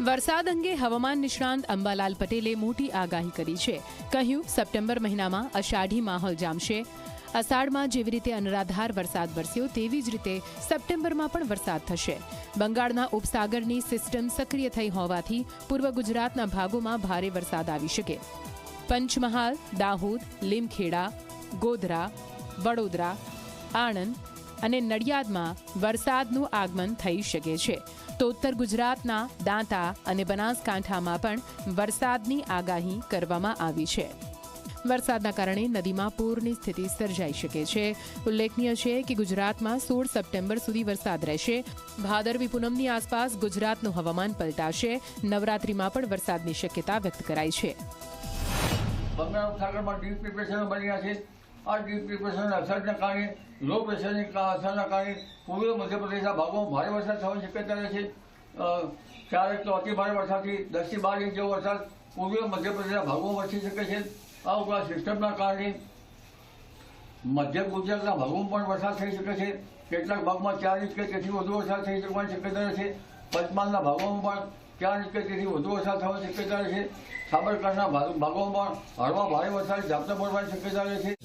વરસાદ અંગે હવામાન નિષ્ણાંત અંબાલાલ પટેલે મોટી આગાહી કરી છે. કહ્યું, સપ્ટેમ્બર મહિનામાં અષાઢી માહોલ જામશે. અષાઢમાં જેવી રીતે અનરાધાર વરસાદ વરસ્યો, તેવી જ રીતે સપ્ટેમ્બરમાં પણ વરસાદ થશે. બંગાળના ઉપસાગરની સિસ્ટમ સક્રિય થઈ હોવાથી પૂર્વ ગુજરાતના ભાગોમાં ભારે વરસાદ આવી શકે. પંચમહાલ, દાહોદ, લીમખેડા, ગોધરા, વડોદરા, આણંદ અને નડિયાદમાં વરસાદનું આગમન થઈ શકે છે. તો ઉત્તર ગુજરાતના દાંતા અને બનાસકાંઠામાં પણ વરસાદની આગાહી કરવામાં આવી છે. વરસાદના કારણે નદીમાં પૂરની સ્થિતિ સર્જાઈ શકે છે. ઉલ્લેખનીય છે કે ગુજરાતમાં સોળ સપ્ટેમ્બર સુધી વરસાદ રહેશે. ભાદરવી પૂનમની આસપાસ ગુજરાતનું હવામાન પલટાશે. નવરાત્રીમાં પણ વરસાદની શક્યતા વ્યક્ત કરાઈ છે. બંગાળ ઉપસાગરમાં ડીપ ડિપ્રેશન બની રહ્યા છે. આ ડીપ ડિપ્રેશનના અસરને કારણે લો પ્રેશરની અસરના કારણે પૂર્વ મધ્યપ્રદેશના ભાગોમાં ભારે વરસાદ થવાની શક્યતા રહે છે. ક્યારેક તો અતિ ભારે વરસાદથી દસથી બાર ઇંચ જેવો વરસાદ પૂર્વ મધ્યપ્રદેશના ભાગોમાં વરસી શકે છે. આ ઉપરાંત સિસ્ટમના કારણે મધ્ય ગુજરાતના ભાગોમાં પણ વરસાદ થઈ શકે છે. કેટલાક ભાગમાં ચાર ઇંચ કે તેથી વધુ વરસાદ થઈ શકવાની શક્યતા છે. પંચમહાલના ભાગોમાં પણ ચાર ઇંચ કે તેથી વધુ વરસાદ થવાની શક્યતા છે. સાબરકાંઠાના ભાગ- ભાગોમાં પણ હળવા ભારે વરસાદ ઝાપટા પડવાની શક્યતા છે.